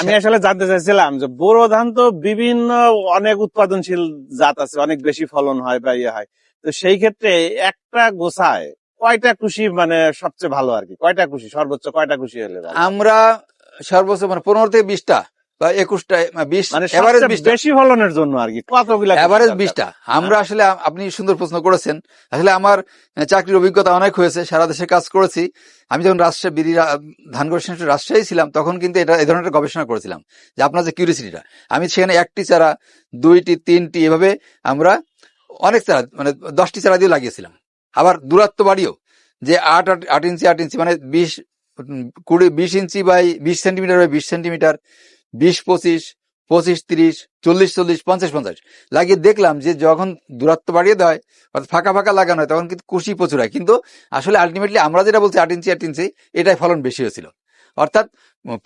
আমি আসলে জানতে চাইছিলাম যে বোরো ধান তো বিভিন্ন অনেক উৎপাদনশীল জাত আছে, অনেক বেশি ফলন হয় বা ইয়ে হয়। তো সেই ক্ষেত্রে একটা গোছায় কয়টা খুশি মানে সবচেয়ে ভালো আর কি? কয়টা খুশি সর্বোচ্চ কয়টা খুশি হলে আমরা সর্বোচ্চ মানে পনেরো থেকে বিশটা। বা একুশটা বিশ মানে এভারেজ বেশি ফলনের জন্য আর কি কতগুলা এভারেজ বিশটা। আমরা আসলে আপনি সুন্দর প্রশ্ন করেছেন। আসলে আমার চাকরির অভিজ্ঞতা অনেক হয়েছে সারা দেশে কাজ করেছি। আমি যখন রাজশাহী বিড়ি ধান গবেষণা রাজশাহী ছিলাম তখন কিন্তু এটা এই ধরনের গবেষণা করেছিলাম যে আপনার যে কিউরিসিটিটা আমি সেখানে একটি চারা দুইটি তিনটি এভাবে আমরা অনেক চারা মানে দশটি চারা দিয়ে লাগিয়েছিলাম। আবার দূরত্ব বাড়িও যে আট আট আট ইঞ্চি আট ইঞ্চি মানে বিশ কুড়ি বিশ ইঞ্চি বাই বিশ সেন্টিমিটার বাই বিশ সেন্টিমিটার বিশ পঁচিশ পঁচিশ তিরিশ চল্লিশ চল্লিশ পঞ্চাশ পঞ্চাশ। লাগিয়ে দেখলাম যে যখন দূরত্ব বাড়িয়ে দেয় অর্থাৎ ফাঁকা ফাঁকা লাগানো হয় তখন কিন্তু কুশি প্রচুর হয়। কিন্তু আসলে আলটিমেটলি আমরা যেটা বলছি আট ইঞ্চি আট ইঞ্চি এটাই ফলন বেশি হয়েছিল। অর্থাৎ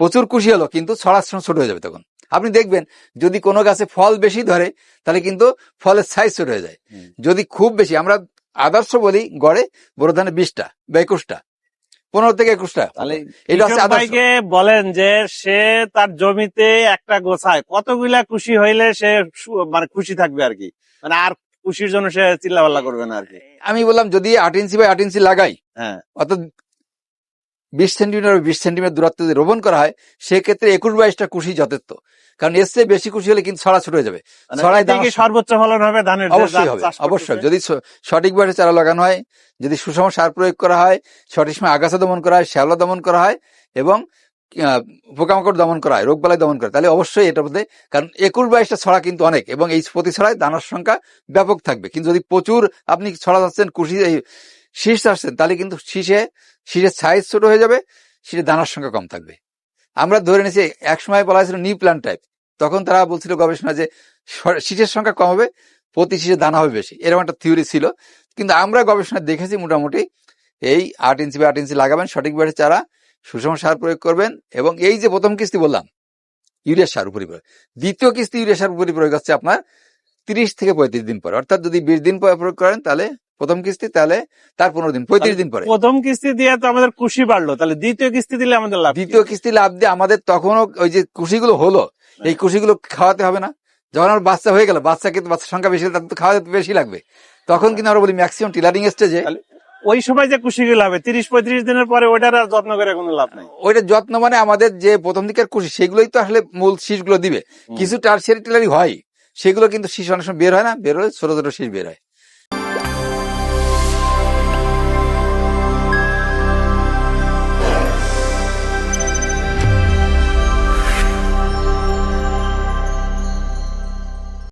প্রচুর কুশি হলো কিন্তু ছড়ার সময় ছোট হয়ে যাবে তখন। আপনি দেখবেন যদি কোনো গাছে ফল বেশি ধরে তাহলে কিন্তু ফলের সাইজ ছোট হয়ে যায়। যদি খুব বেশি আমরা আদর্শ বলি গড়ে বড় ধানে বিশটা বা একুশটা। পনেরো থেকে একুশটা। এটা হচ্ছে বলেন যে সে তার জমিতে একটা গোছায়। কতগুলা খুশি হইলে সে সু- মানে খুশি থাকবে আর কি? মানে আর খুশির জন্য সে চিল্লাপাল্লা করবে না আর কি? আমি বললাম যদি আট ইঞ্চি বাই আট ইঞ্চি লাগাই হ্যাঁ। অর্থাৎ বিশ সেন্টিমিটার বিশ সেন্টিমিটার দূরত্ব যদি রোপণ করা হয় সেক্ষেত্রে একুশ বাইশটা কুশি যথেষ্ট। কারণ এর চেয়ে বেশি কুশি হলে কিন্তু ছড়া ছোট হয়ে যাবে। মানে সর্বোচ্চ ফলন হবে ধানের অবশ্যই হবে অবশ্যই। যদি সঠিকভাবে চারা লাগানো হয় যদি সুষম সার প্রয়োগ করা হয় সঠিক সময় আগাছা দমন করা হয় শ্যাওলা দমন করা হয় এবং পোকামাকড় দমন করা হয় রোগবালাই দমন করা হয়, তাহলে অবশ্যই এটার মধ্যে কারণ একুশ বাইশটা ছড়া কিন্তু অনেক এবং এই প্রতি ছড়ায় দানার সংখ্যা ব্যাপক থাকবে। কিন্তু যদি প্রচুর আপনি ছড়া যাচ্ছেন কুশি এই শীষ আসছেন তাহলে কিন্তু শীষে শীষের সাইজ ছোট হয়ে যাবে শীষে দানার সংখ্যা কম থাকবে। আমরা ধরে নিয়েছি, এক সময় বলা হয়েছিল নিউ প্লান্ট টাইপ তখন তারা বলছিল গবেষণা যে শীষের সংখ্যা কম হবে, প্রতি শীষে দানা হবে বেশি, এরকম একটা থিওরি ছিল। কিন্তু আমরা গবেষণা দেখেছি মোটামুটি, এই আট ইঞ্চি বা আট ইঞ্চি লাগাবেন, সঠিক বেড়ে চারা, সুষম সার প্রয়োগ করবেন, এবং এই যে প্রথম কিস্তি বললাম, ইউরিয়া সার উপরি প্রয়োগ, দ্বিতীয় কিস্তি ইউরিয়া সার উপরি প্রয়োগ হচ্ছে আপনার তিরিশ থেকে পঁয়ত্রিশ দিন পরে, অর্থাৎ যদি বিশ দিন পরে প্রয়োগ করেন, তাহলে প্রথম কিস্তি তাহলে তার পনেরো দিন পঁয়ত্রিশ দিন পরে। প্রথম কিস্তি দিয়ে তো আমাদের খুশি বাড়লো তাহলে দ্বিতীয় কিস্তি দিলে আমাদের লাভ দ্বিতীয় কিস্তি লাভ দিয়ে আমাদের তখনও ওই যে কুশিগুলো হলো এই কুশিগুলো খাওয়াতে হবে না। যখন আমার বাচ্চা হয়ে গেল বাচ্চা কিন্তু বাচ্চার সংখ্যা বেশি তাদের তো খাওয়াতে বেশি লাগবে। তখন কিন্তু আমরা বলি ম্যাক্সিমাম টিলারিং স্টেজে ওই সময় যে খুশিগুলো হবে তিরিশ পঁয়ত্রিশ দিনের পরে ওইটার আর যত্ন করে কোনো লাভ নাই। ওইটা যত্ন মানে আমাদের যে প্রথম দিকের কুশি সেগুলোই তো আসলে মূল শীষগুলো দিবে। কিছু টার্সিয়ারি টিলারি হয় সেগুলো কিন্তু শীষ অনেক সময় বের হয় না বের হলে ছোট ছোট শীষ বের হয়।